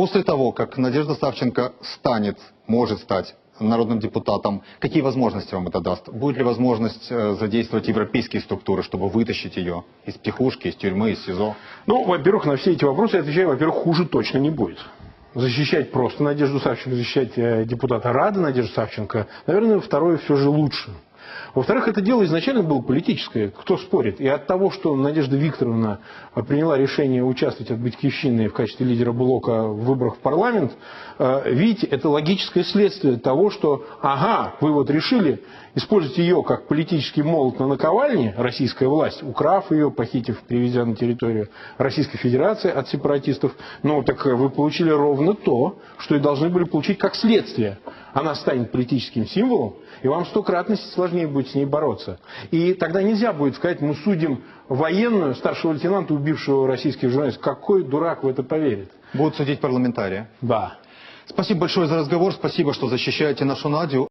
После того, как Надежда Савченко станет, может стать народным депутатом, какие возможности вам это даст? Будет ли возможность э, задействовать европейские структуры, чтобы вытащить ее из психушки, из тюрьмы, из СИЗО? Ну, во-первых, на все эти вопросы я отвечаю, во-первых, хуже точно не будет. Защищать просто Надежду Савченко, защищать э, депутата Рады Надежду Савченко, наверное, второе все же лучше. Во-вторых, это дело изначально было политическое, кто спорит. И от того, что Надежда Викторовна приняла решение участвовать от Батькивщины в качестве лидера блока в выборах в парламент, э, видите, это логическое следствие того, что, ага, вы вот решили использовать ее как политический молот на наковальне, российская власть, украв ее, похитив, привезя на территорию Российской Федерации от сепаратистов, ну так вы получили ровно то, что и должны были получить как следствие. Она станет политическим символом, и вам стократно сложнее будет с ней бороться. И тогда нельзя будет сказать, мы судим военную, старшего лейтенанта, убившего российских журналистов. Какой дурак в это поверит? Будут судить парламентарии. Да. Спасибо большое за разговор, спасибо, что защищаете нашу Надю.